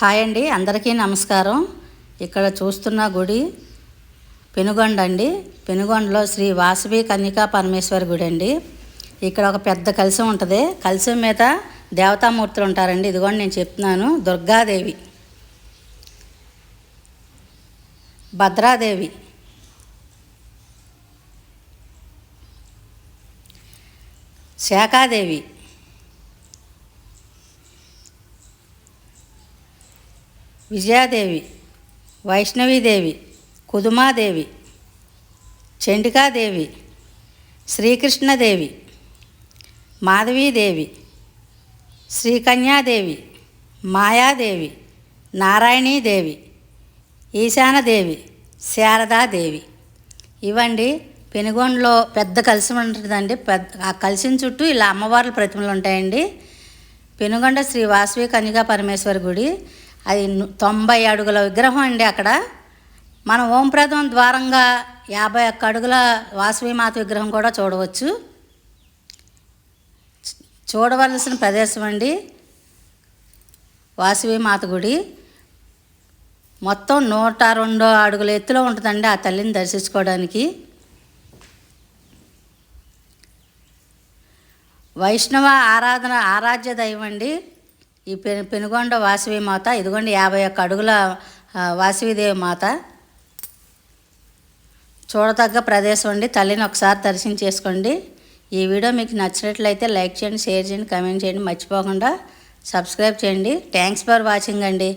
Hi అండి అందరికీ నమస్కారం. ఇక్కడ చూస్తున్న గుడి పెనుగొండ అండి. పెనుగొండలో శ్రీ వాసవి కన్యకా పరమేశ్వరి గుడి అండి. ఇక్కడ ఒక పెద్ద కలశం ఉంటుంది. కలశం మీద దేవతామూర్తులు ఉంటారండి. ఇదిగోండి నేను చెప్తున్నాను. దుర్గాదేవి భద్రాదేవి శాఖాదేవి విజయాదేవి వైష్ణవీదేవి కుదుమాదేవి చండికాదేవి శ్రీకృష్ణదేవి మాధవీదేవి శ్రీకన్యాదేవి మాయాదేవి నారాయణీదేవి ఈశానదేవి శారదాదేవి. ఇవండి పెనుగొండలో పెద్ద కలిసి ఉంటుందండి. పెద్ద ఆ కలిసిన చుట్టూ ఇలా అమ్మవార్ల ప్రతిమలు ఉంటాయండి. పెనుగొండ శ్రీ వాసవి కన్యగా పరమేశ్వరి గుడి అది తొంభై అడుగుల విగ్రహం అండి అక్కడ. మనం ఓంప్రదం ద్వారంగా యాభై ఒక్క అడుగుల వాసవిమాత విగ్రహం కూడా చూడవచ్చు. చూడవలసిన ప్రదేశం అండి వాసవిమాత గుడి. మొత్తం నూట రెండో అడుగుల ఎత్తులో ఉంటుందండి ఆ తల్లిని దర్శించుకోవడానికి. వైష్ణవ ఆరాధన ఆరాధ్య దైవం అండి. ఈ పెను పెనుగొండ వాసవి మాత ఇదిగోండి యాభై ఒక్క అడుగుల వాసవిదేవి మాత. చూడతగ్గ ప్రదేశం అండి. తల్లిని ఒకసారి దర్శనం చేసుకోండి. ఈ వీడియో మీకు నచ్చినట్లయితే లైక్ చేయండి షేర్ చేయండి కమెంట్ చేయండి. మర్చిపోకుండా సబ్స్క్రైబ్ చేయండి. థ్యాంక్స్ ఫర్ వాచింగ్ అండి.